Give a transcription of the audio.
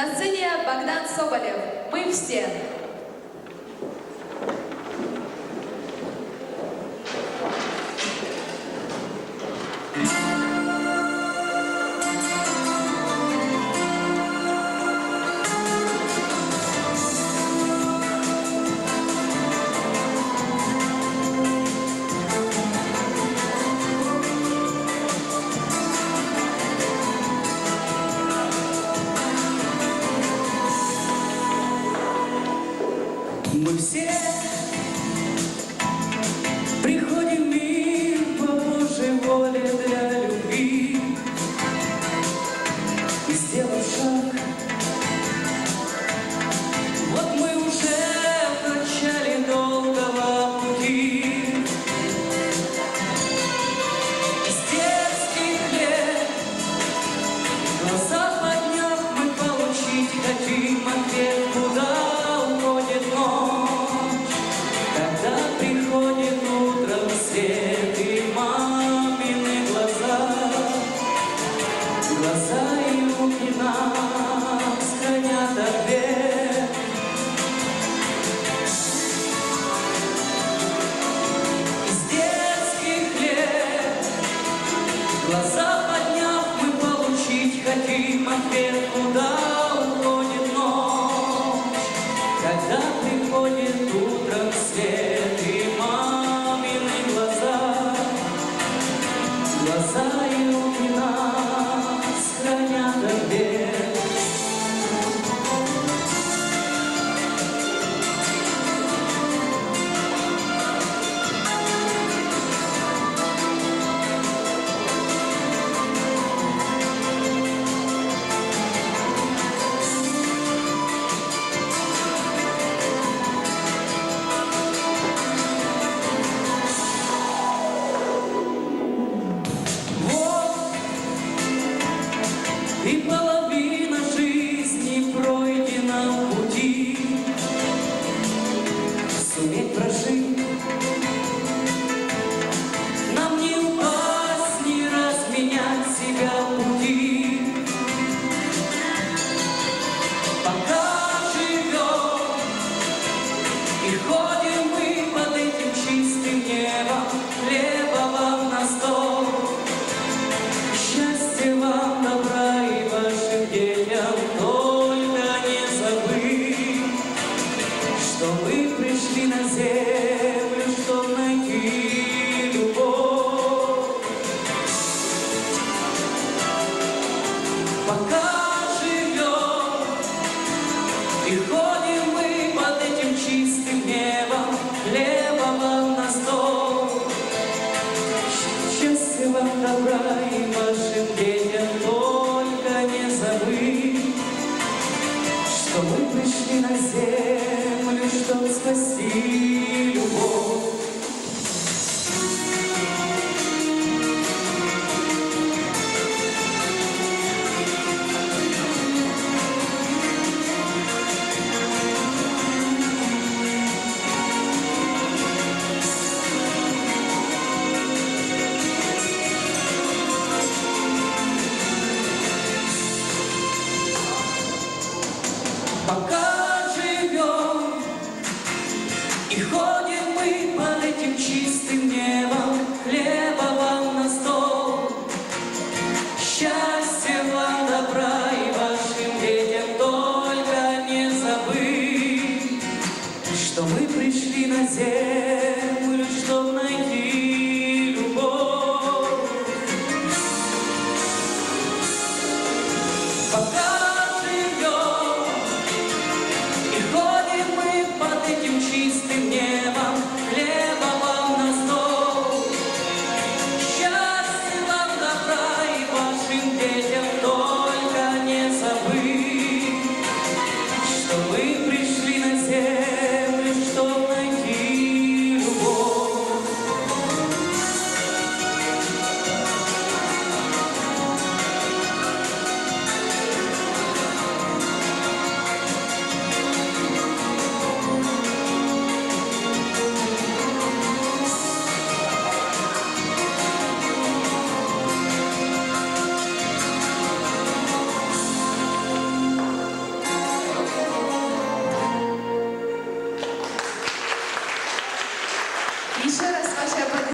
На сцене Богдан Соболев. Мы все. глаза подняв, мы получить хотим ответ, куда уходит ночь, когда приходит утром свет. і пала. і И ходим мы под этим чистым небом, хлеба вам на стол.